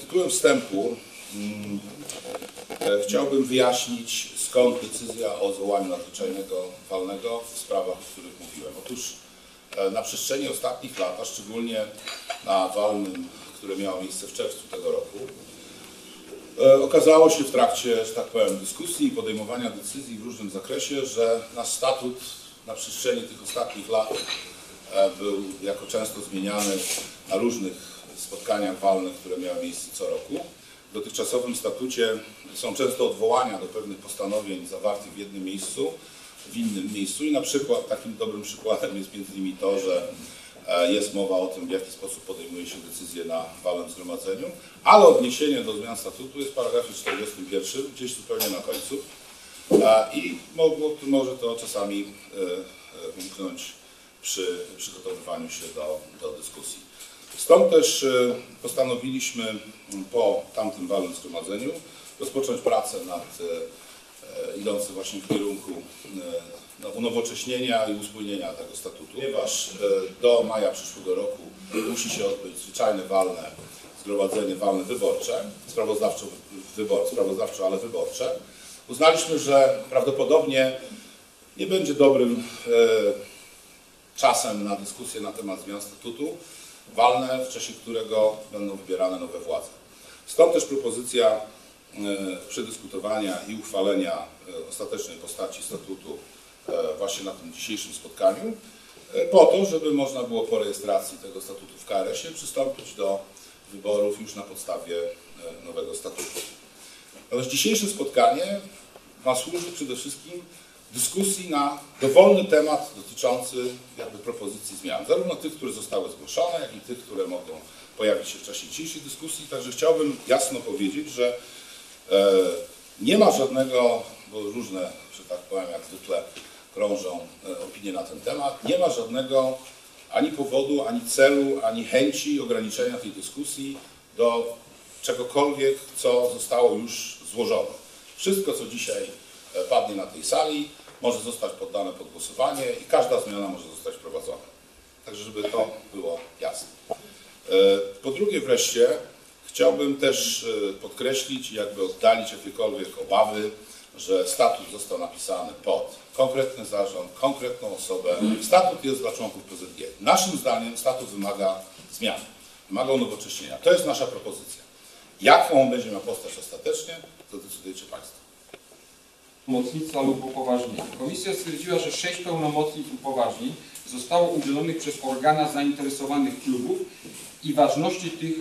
tytułem wstępu mm, e, chciałbym wyjaśnić, skąd decyzja o zwołaniu nadzwyczajnego walnego w sprawach, o których mówiłem. Otóż e, na przestrzeni ostatnich lat, a szczególnie na walnym, które miało miejsce w czerwcu tego roku, e, okazało się w trakcie, że tak powiem, dyskusji i podejmowania decyzji w różnym zakresie, że nasz statut na przestrzeni tych ostatnich lat był jako często zmieniany na różnych spotkaniach walnych, które miały miejsce co roku. W dotychczasowym statucie są często odwołania do pewnych postanowień zawartych w jednym miejscu, w innym miejscu i na przykład takim dobrym przykładem jest między innymi to, że e, jest mowa o tym, w jaki sposób podejmuje się decyzje na walnym zgromadzeniu, ale odniesienie do zmian statutu jest w paragrafie 41, gdzieś zupełnie na końcu i może to czasami e, umknąć przy przygotowywaniu się do, do dyskusji. Stąd też e, postanowiliśmy po tamtym walnym zgromadzeniu rozpocząć pracę nad e, e, idący właśnie w kierunku no, unowocześnienia i uspójnienia tego statutu, ponieważ do maja przyszłego roku musi się odbyć zwyczajne walne zgromadzenie walne wyborcze, sprawozdawczo, wybor, sprawozdawczo ale wyborcze. Uznaliśmy, że prawdopodobnie nie będzie dobrym czasem na dyskusję na temat zmian statutu, walne, w czasie którego będą wybierane nowe władze. Stąd też propozycja e, przedyskutowania i uchwalenia e, ostatecznej postaci statutu e, właśnie na tym dzisiejszym spotkaniu, po to, żeby można było po rejestracji tego statutu w KRS-ie przystąpić do wyborów już na podstawie nowego statutu. Natomiast dzisiejsze spotkanie ma służyć przede wszystkim dyskusji na dowolny temat dotyczący jakby propozycji zmian, zarówno tych, które zostały zgłoszone, jak i tych, które mogą pojawić się w czasie dzisiejszej dyskusji. Także chciałbym jasno powiedzieć, że e, nie ma żadnego, bo różne, że tak powiem, jak zwykle krążą e, opinie na ten temat, nie ma żadnego ani powodu, ani celu, ani chęci ograniczenia tej dyskusji do czegokolwiek, co zostało już złożone. Wszystko, co dzisiaj E, padnie na tej sali, może zostać poddane pod głosowanie i każda zmiana może zostać wprowadzona. Także żeby to było jasne. E, po drugie wreszcie chciałbym też e, podkreślić jakby oddalić jakiekolwiek obawy, że statut został napisany pod konkretny zarząd, konkretną osobę. Statut jest dla członków PZG. Naszym zdaniem statut wymaga zmian, wymaga unowocześnienia. To jest nasza propozycja. Jaką będzie miał postać ostatecznie, to pełnomocnictwa lub upoważnienia. Komisja stwierdziła, że sześć pełnomocnictw upoważnień zostało udzielonych przez organa zainteresowanych klubów i ważności tych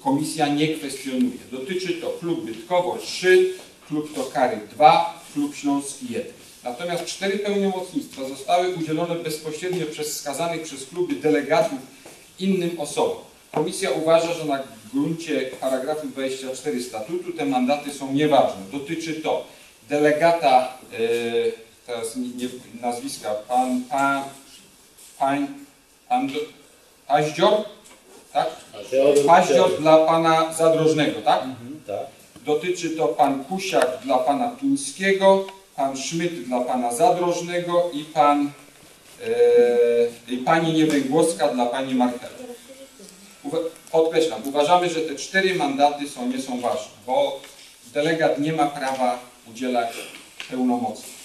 komisja nie kwestionuje. Dotyczy to klub Bytkowo 3, klub Tokary 2, klub Śląski 1. Natomiast cztery pełnomocnictwa zostały udzielone bezpośrednio przez wskazanych przez kluby delegatów innym osobom. Komisja uważa, że na gruncie paragrafu 24 statutu te mandaty są nieważne. Dotyczy to delegata, yy, teraz nie, nazwiska, pan, pan, pan, pan Paździor, tak? Paździor dla pana Zadrożnego, tak? Mhm, tak? Dotyczy to pan Kusiak dla pana Pińskiego, pan Szmyt dla pana Zadrożnego i pan yy, i pani Niewęgłowska dla pani Marchela. Podkreślam, uważamy, że te cztery mandaty są, nie są ważne, bo delegat nie ma prawa udzielać pełnomocnictw.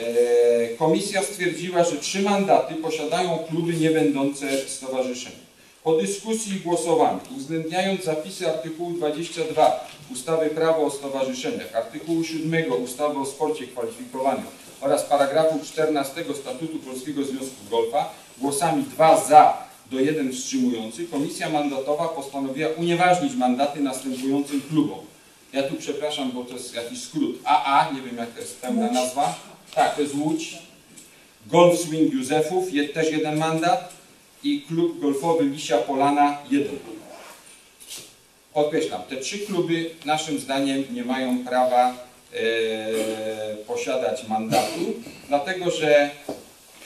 E, komisja stwierdziła, że trzy mandaty posiadają kluby niebędące stowarzyszeniem. Po dyskusji i głosowaniu, uwzględniając zapisy artykułu 22 ustawy Prawo o stowarzyszeniach, artykułu 7 ustawy o sporcie kwalifikowanym oraz paragrafu 14 Statutu Polskiego Związku Golfa, głosami 2 za do 1 wstrzymujący, komisja mandatowa postanowiła unieważnić mandaty następującym klubom. Ja tu przepraszam, bo to jest jakiś skrót. AA, nie wiem jaka jest pełna nazwa. Tak, to jest Łódź. Golf Swing Józefów, też jeden mandat. I klub golfowy Lisia Polana, jeden. Podkreślam, te trzy kluby naszym zdaniem nie mają prawa e, posiadać mandatu, dlatego że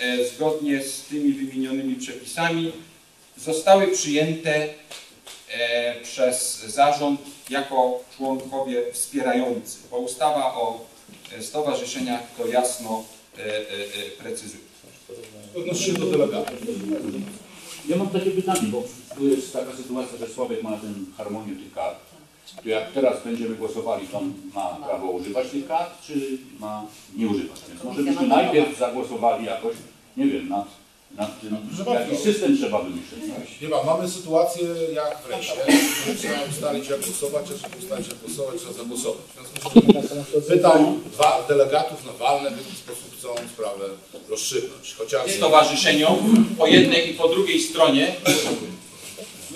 e, zgodnie z tymi wymienionymi przepisami zostały przyjęte przez zarząd jako członkowie wspierający, bo ustawa o e, stowarzyszeniach to jasno e, precyzuje. Odnosi się do delegatów. Ja mam takie pytanie, bo tu jest taka sytuacja, że Sławek ma ten harmonię tych kart. To jak teraz będziemy głosowali, to on ma prawo używać tych kart, czy ma nie używać? Więc może byśmy najpierw zagłosowali jakoś, nie wiem, nad, nad tym, jakiś system trzeba wymyśleć. Nie ma, mamy sytuację jak w rejsie. Trzeba ustalić jak głosować, a żeby ustalić jak głosować, trzeba zagłosować. W związku z tym pytam dwa delegatów na walne, w jaki sposób chcą sprawę rozstrzygnąć. Chociażby stowarzyszeniom po jednej i po drugiej stronie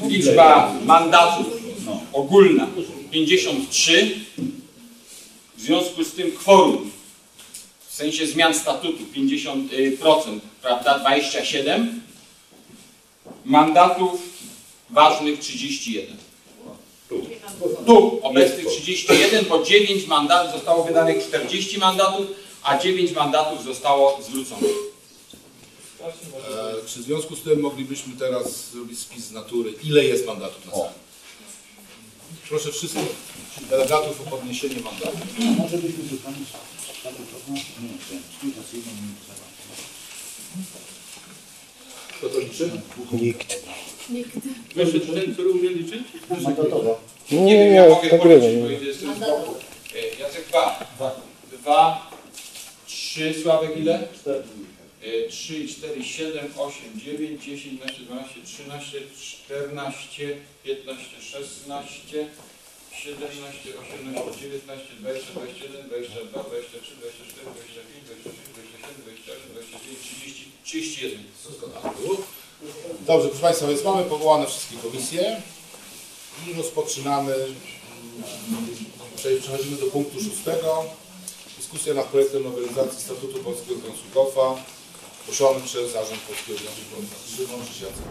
liczba mandatów no, ogólna 53 w związku z tym kworum w sensie zmian statutu 50% prawda? 27 mandatów ważnych 31 tu. Obecnych 31 bo 9 mandatów zostało wydanych 40 mandatów a 9 mandatów zostało zwróconych. E, Czy w związku z tym moglibyśmy teraz zrobić spis z natury, ile jest mandatów na sali? Proszę wszystkich delegatów o podniesienie mandatów. Może byśmy? Nie, nie Kto to liczy? Proszę, ten, który umie liczyć? Mandatowo. Nie, wiem, ja mogę policzyć, bo jestem z boku. E, Jacek dwa. Dwa, trzy, Sławek ile? Cztery. E, Trzy, i cztery, siedem, osiem, dziewięć, dziesięć, jedenaście, dwanaście, trzynaście, czternaście, piętnaście, szesnaście, siedemnaście, osiemnaście, dziewiętnaście, dwadzieścia, dwadzieścia jeden, dwadzieścia dwa, dwadzieścia trzy, dwadzieścia cztery, dwadzieścia pięć, dwadzieścia sześć, dwadzieścia siedem, dwadzieścia osiem, dwadzieścia dziewięć, trzydzieści, trzydzieści jeden. Dobrze, proszę Państwa, więc mamy powołane wszystkie komisje i rozpoczynamy, przechodzimy do punktu szóstego. Dyskusja nad projektem nowelizacji Statutu Polskiego Związku Golfa zgłoszony przez Zarząd Polskiego Związku. Szymon Krzysiacki.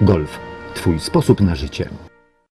Golf. Twój sposób na życie.